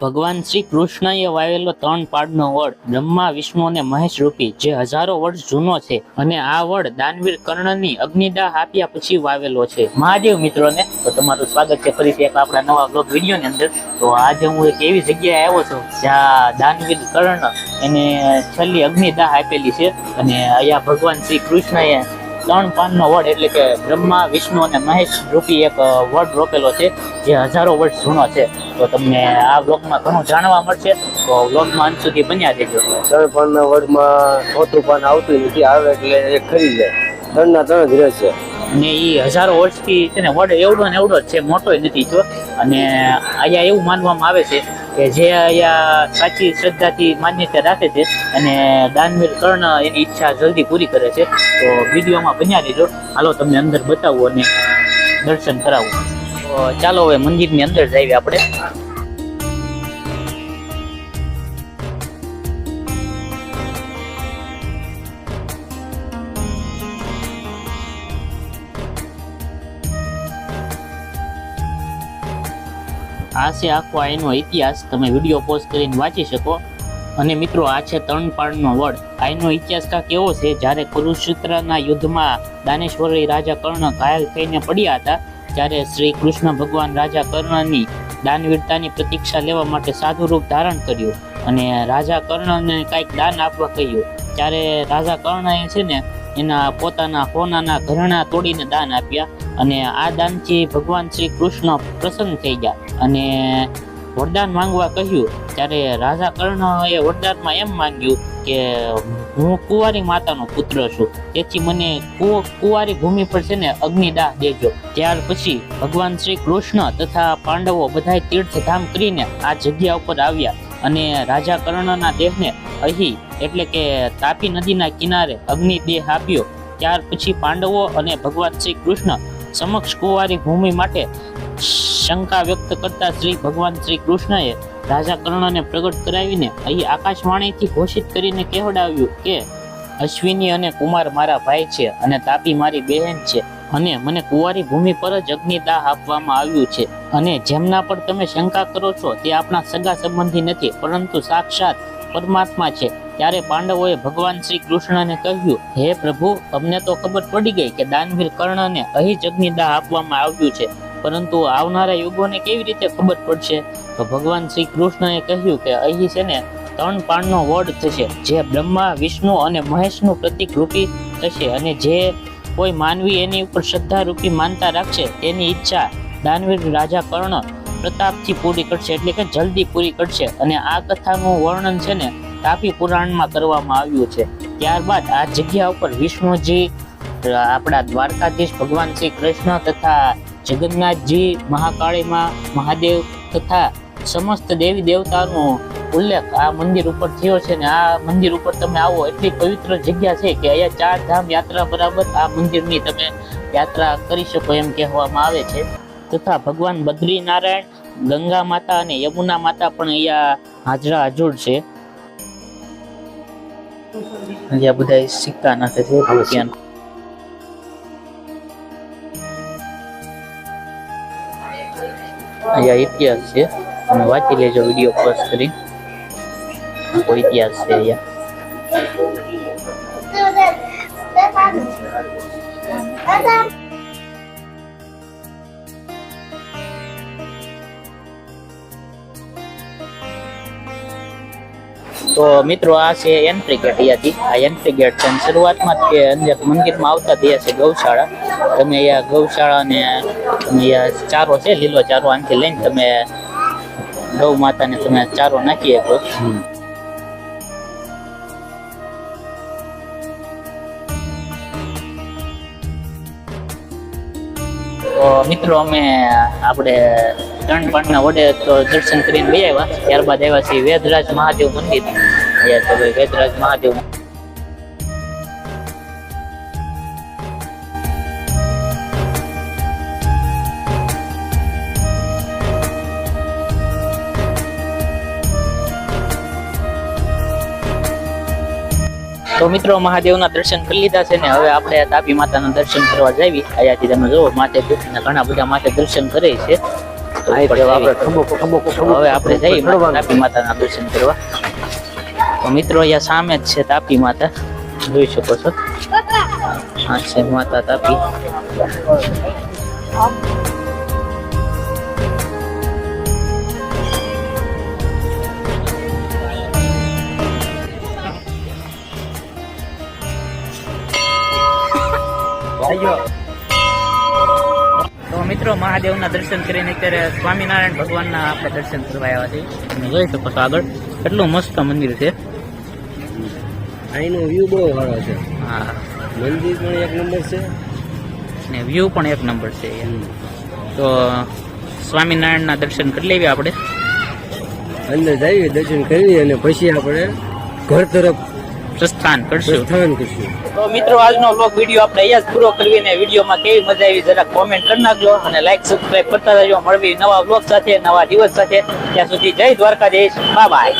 ભગવાન શ્રી કૃષ્ણએ વાવેલો ત્રણ પાડનો વડ બ્રહ્મા, વિષ્ણુ અને મહેશ રૂપી, જે હજારો વર્ષ જૂનો છે અને આ વડ દાનવીર કર્ણની અગ્નિદાહ આપ્યા પછી વાવેલો છે. મહાદેવ મિત્રોને, તો તમારું સ્વાગત છે ફરીથી એક આપણા નવા બ્લોગ વિડીયોની અંદર. તો આજે હું એક એવી જગ્યાએ આવ્યો છું જ્યાં દાનવીર કર્ણ એને છેલ્લી અગ્નિદાહ આપેલી છે અને અહીંયા ભગવાન શ્રી કૃષ્ણએ ત્રણ પાનનો વડ એટલે કે બ્રહ્મા વિષ્ણુ અને મહેશ રૂપી એક વડ રોપેલો છે જે હજારો વર્ષ જૂનો છે. તો તમને આ બ્લોગમાં ઘણું જાણવા મળશે. તો બ્લોગમાં અંત સુધી બન્યા દેજો ત્રણ પાનના વડમાં ચોથું પાન આવતું નથી આવે એટલે એ ખરી જાય. ત્રણના ત્રણ જ રહેશે. અને એ હજારો વર્ષથી છે ને વડ એવડો ને એવડો જ છે મોટો નથી જો અને અહીંયા એવું માનવામાં આવે છે કે જે અહીંયા સાચી શ્રદ્ધાથી માન્યતા રાખે છે અને દાનવીર કર્ણ એની ઈચ્છા જલ્દી પૂરી કરે છે, તો વિડીયોમાં બન્યા રહેજો. હાલો, તમને અંદર બતાવું અને દર્શન કરાવું. તો ચાલો, હવે મંદિરની અંદર જઈએ આપણે. આ છે આખો આઈનો ઇતિહાસ. તમે વીડિયો પોઝ કરીને વાંચી શકો. અને મિત્રો, આ છે ત્રણ પાળનો વડ. આઈનો ઇતિહાસ કા એવો છે, જ્યારે કુરુક્ષેત્રના યુદ્ધમાં દાનેશ્વરી રાજા કર્ણ ઘાયલ થઈને પડ્યા હતા, ત્યારે શ્રી કૃષ્ણ ભગવાન રાજા કર્ણની દાનવીરતાની પ્રતીક્ષા લેવા માટે સાધુ રૂપ ધારણ કર્યું. અને રાજા કર્ણને કાંઈક દાન આપવા કહ્યું. ત્યારે રાજા કર્ણએ છે ને એના પોતાના સોનાના ઘરેણા તોડીને દાન આપ્યા અને આ દાનથી ભગવાન શ્રી કૃષ્ણ પ્રસન્ન થઈ ગયા. અને વરદાન માંગવા કહ્યું, ત્યારે રાજા કર્ણએ વરદાનમાં એમ માંગ્યું કે હું કુંવારી માતાનો પુત્ર છું. તેથી મને કુંવારી ભૂમિ પર છે ને અગ્નિદાહ દેજો. ત્યાર પછી ભગવાન શ્રી કૃષ્ણ તથા પાંડવો બધાય તીર્થધામ કરીને આ જગ્યા ઉપર આવ્યા અને રાજા કર્ણના દેહને અહીં એટલે કે તાપી નદીના કિનારે અગ્નિ દેહ આપ્યો. ત્યાર પછી પાંડવો અને ભગવાન શ્રી કૃષ્ણ સમક્ષ કુંવારી ભૂમિ માટે શંકા વ્યક્ત કરતા શ્રી ભગવાન શ્રી કૃષ્ણએ રાજા કર્ણને પ્રગટ કરાવીને અહીં આકાશવાણીથી ઘોષિત કરીને કહેવડાવ્યું કે, અશ્વિની અને કુમાર મારા ભાઈ છે અને તાપી મારી બહેન છે અને મને કુંવારી ભૂમિ પર જ અગ્નિદાહ આપવામાં આવ્યું છે. અને જેમના પર તમે શંકા કરો છો તે આપણા સગા સંબંધી નથી, પરંતુ સાક્ષાત પરમાત્મા છે. ત્યારે પાંડવોએ ભગવાન શ્રી કૃષ્ણને કહ્યું, હે પ્રભુ, અમને તો ખબર પડી ગઈ કે દાનવીર કર્ણને અહીં જ અગ્નિદાહ આપવામાં આવ્યું છે, પરંતુ આવનારા યુગોને કેવી રીતે ખબર પડશે? તો ભગવાન શ્રી કૃષ્ણએ કહ્યું કે અહીં છે ને ત્રણ પાણનો વડ થશે, જે બ્રહ્મા, વિષ્ણુ અને મહેશનું પ્રતિક રૂપી થશે અને જે કોઈ માનવી એની ઉપર શ્રદ્ધા રૂપી માનતા રાખશે, તેની ઈચ્છા દાનવીર રાજા કર્ણ પ્રતાપથી પૂરી કરશે, એટલે કે જલ્દી પૂરી કરશે. અને આ કથાનું વર્ણન છે ને તાપી પુરાણમાં કરવામાં આવ્યું છે. ત્યારબાદ આ જગ્યા ઉપર વિષ્ણુજી આપણા દ્વારકાધીશ ભગવાન શ્રી કૃષ્ણ તથા જગન્નાથજી મહાકાળીમાં મહાદેવ તથા સમસ્ત દેવી દેવતાનો ઉલ્લેખ આ મંદિર ઉપર થયો છે ને આ મંદિર ઉપર તમે આવો એટલી પવિત્ર જગ્યા છે કે અહીંયા ચાર ધામ યાત્રા બરાબર આ મંદિરની તમે યાત્રા કરી શકો એમ કહેવામાં આવે છે. તથા ભગવાન બદ્રીનારાયણ, ગંગા માતા અને યમુના માતા પણ અહીંયા હાજરા હાજર છે. અહીંયા બધા સિક્કા નાખે છે ત્યાં અહીંયા ઇતિહાસ છે. તમે વાંચી લેજો વીડિયો પોસ્ટ કરી. આખો ઇતિહાસ છે અહીંયા. તો મિત્રો આ છે એન્ટ્રી ગેટ અહીંયાથી આ એન્ટ્રી ગેટ છે અને શરૂઆતમાં જ કે અંદર મંદિરમાં આવતા ત્યાં છે ગૌશાળા. તમે અહીંયા ગૌશાળા ને તમે અહીંયા ચારો છે લીલો ચારો આનથી લઈને તમે ગૌ માતાને તમે ચારો નાખી શકો. તો મિત્રો અમે આપણે ત્રણ પાટના વડે તો દર્શન કરીને લઈ આવ્યા. ત્યારબાદ આવ્યા છીએ વેદરાજ મહાદેવ મંદિર. તો ભાઈ વેદરાજ મહાદેવ તો મિત્રો, મહાદેવના દર્શન કરી લીધા છે ને હવે આપણે તાપી માતાના દર્શન કરવા જઈએ અહીંયાથી તમે જુઓ માથે ઘણા બધા માથે દર્શન કરે છે. હવે આપણે જઈએ તાપી માતાના દર્શન કરવા. તો મિત્રો અહીંયા સામે જ છે તાપી માતા. જોઈ શકો છો? આ છે માતા તાપી. તો મિત્રો મહાદેવના દર્શન કરીને અત્યારે સ્વામિનારાયણ ભગવાનના આપણે દર્શન કરવા આવ્યા છે તમે જોઈ શકો છો આગળ. કેટલું મસ્ત મંદિર છે. અહીંનો વ્યૂ બહુ સારો છે. હા. મંદિર પણ એક નંબર છે. ને વ્યૂ પણ એક નંબર છે તો સ્વામિનારાયણના દર્શન કરી લેવી આપણે. અંદર જઈએ દર્શન કરી અને પછી આપણે ઘર તરફ પ્રસ્થાન કરશું. પ્રસ્થાન કરશું. તો મિત્રો આજનો બ્લોગ વીડિયો આપણે અહીંયા જ પૂરો કરવીને વિડીયોમાં કેવી મજા આવી જરા કોમેન્ટ કરી નાખજો અને લાઈક સબસ્ક્રાઇબ કરતા રહેજો. મળવી નવા બ્લોગ સાથે નવા દિવસ સાથે. ત્યાં સુધી જય દ્વારકાધીશ. Bye bye